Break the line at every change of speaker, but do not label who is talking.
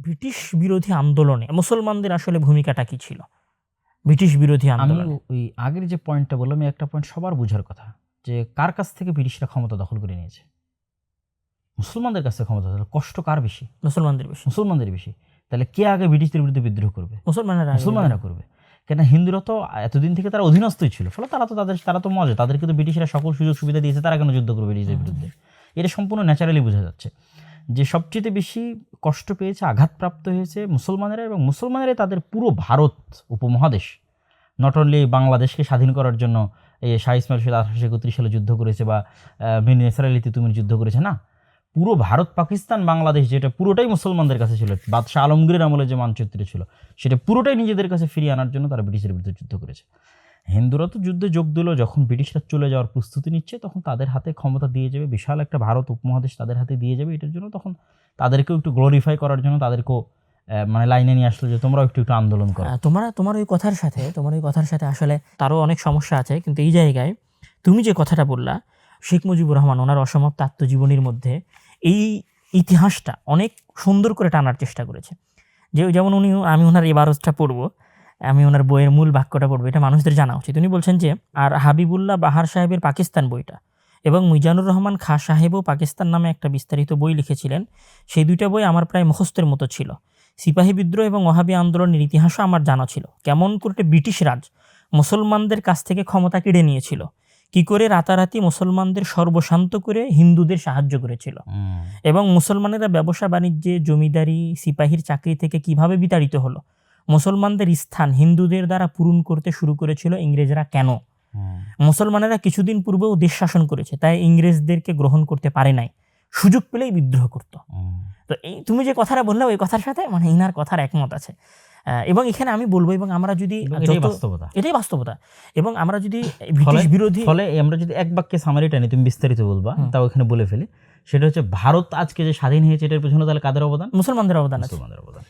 British বিরোধী আন্দোলনে মুসলমানদের আসলে ভূমিকাটা কি ছিল? ব্রিটিশ বিরোধী আন্দোলন।
ওই আগের যে পয়েন্টটা বললাম একটা পয়েন্ট সবার বোঝার কথা যে কার কাছ থেকে ব্রিটিশরা ক্ষমতা দখল করে নিয়েছে? মুসলমানদের কাছে ক্ষমতা দখল কষ্ট কার বেশি?
মুসলমানদের বেশি।
মুসলমানদের বেশি। তাহলে কে আগে ব্রিটিশদের বিরুদ্ধে বিদ্রোহ করবে?
মুসলমানেরা
মুসলমানেরা করবে। কেন হিন্দুরা তো এতদিন থেকে তারা অধীনস্থই ছিল ফলে তারা তো তাদের তারা তো মজা তাদেরকে তো ব্রিটিশরা সকল সুযোগ সুবিধা দিয়েছে তারা কেন যুদ্ধ করবে ব্রিটিশের বিরুদ্ধে? এটা সম্পূর্ণ ন্যাচারালি বোঝা যাচ্ছে। যে সবচেয়ে বেশি কষ্ট পেয়েছে, আঘাতপ্রাপ্ত হয়েছে মুসলমানেরা এবং মুসলমানেরাই তাদের পুরো ভারত উপমহাদেশ। নট অনলি বাংলাদেশকে স্বাধীন করার জন্য এই শাহ ইসমাইল সাথে আঠারোশো একত্রিশ সালে যুদ্ধ করেছে বা মিন নেসার আলী তিতুমির যুদ্ধ করেছে, না। পুরো ভারত, পাকিস্তান, বাংলাদেশ যেটা পুরোটাই মুসলমানদের কাছে ছিল, বাদশাহ আলমগীরের আমলে যে মানচিত্র ছিল, সেটা পুরোটাই নিজেদের কাছে ফিরিয়ে আনার জন্য তারা ব্রিটিশের বিরুদ্ধে যুদ্ধ করেছে। হিন্দুরা তো যুদ্ধে যোগ দিল, যখন ব্রিটিশরা চলে যাওয়ার প্রস্তুতি নিচ্ছে, তখন তাদের হাতে ক্ষমতা দিয়ে যাবে, বিশাল একটা ভারত উপমহাদেশ তাদের হাতে দিয়ে যাবে, এটার জন্য তখন তাদেরকেও একটু গ্লোরিফাই করার জন্য তাদেরকেও মানে লাইনে নিয়ে আসলো যে তোমরাও একটু একটু আন্দোলন করো।
তোমার তোমার ওই কথার সাথে, তোমার ওই কথার সাথে আসলে তারও অনেক সমস্যা আছে, কিন্তু এই জায়গায় তুমি যে কথাটা বললা, শেখ মুজিবুর রহমান ওনার অসমাপ্ত আত্মজীবনীর মধ্যে এই ইতিহাসটা অনেক সুন্দর করে টানার চেষ্টা করেছে। যে, যেমন উনি আমি ওনার এবারতটা পড়ব আমি ওনার বইয়ের মূল বাক্যটা পড়ব এটা মানুষদের জানা উচিত। উনি বলছেন যে আর হাবিবুল্লাহ বাহার সাহেবের পাকিস্তান বইটা এবং মিজানুর রহমান খা সাহেবও পাকিস্তান নামে একটা বিস্তারিত বই লিখেছিলেন। সেই দুইটা বই আমার প্রায় মুখস্থের মতো ছিল। সিপাহী বিদ্রোহ এবং ওহাবি আন্দোলনের ইতিহাসও আমার জানা ছিল। কেমন করে ব্রিটিশ রাজ মুসলমানদের কাছ থেকে ক্ষমতা কেড়ে নিয়েছিল। কি করে রাতারাতি মুসলমানদের সর্বশান্ত করে হিন্দুদের সাহায্য করেছিল। এবং মুসলমানেরা ব্যবসা বাণিজ্যে জমিদারি সিপাহীর চাকরি থেকে কীভাবে বিতাড়িত হলো? মুসলমানদের স্থান হিন্দুদের দ্বারা পূরণ করতে শুরু করেছিল ইংরেজরা কেন? মুসলমানেরা কিছুদিন পূর্বেও দেশ শাসন করেছে তাই ইংরেজদেরকে গ্রহণ করতে পারে নাই। সুযোগ পেলেই বিদ্রোহ করতো। তো এই তুমি যে কথাটা বললে ওই কথার সাথে মানে ইনার কথার একমত আছে। এবং এখানে আমি বলব এবং আমরা যদি
এটাই বাস্তবতা।
এটাই বাস্তবতা। এবং আমরা যদি ব্রিটিশ বিরোধী
ফলে আমরা যদি এক বাক্যে সামারি টানি তুমি বিস্তারিত বলবা তাও এখানে বলে ফেলি। সেটা হচ্ছে ভারত আজকে যে স্বাধীন হয়েছে এটার পেছনে তাহলে কাদের অবদান?
মুসলমানদের অবদান আছে।
মুসলমানদের অবদান।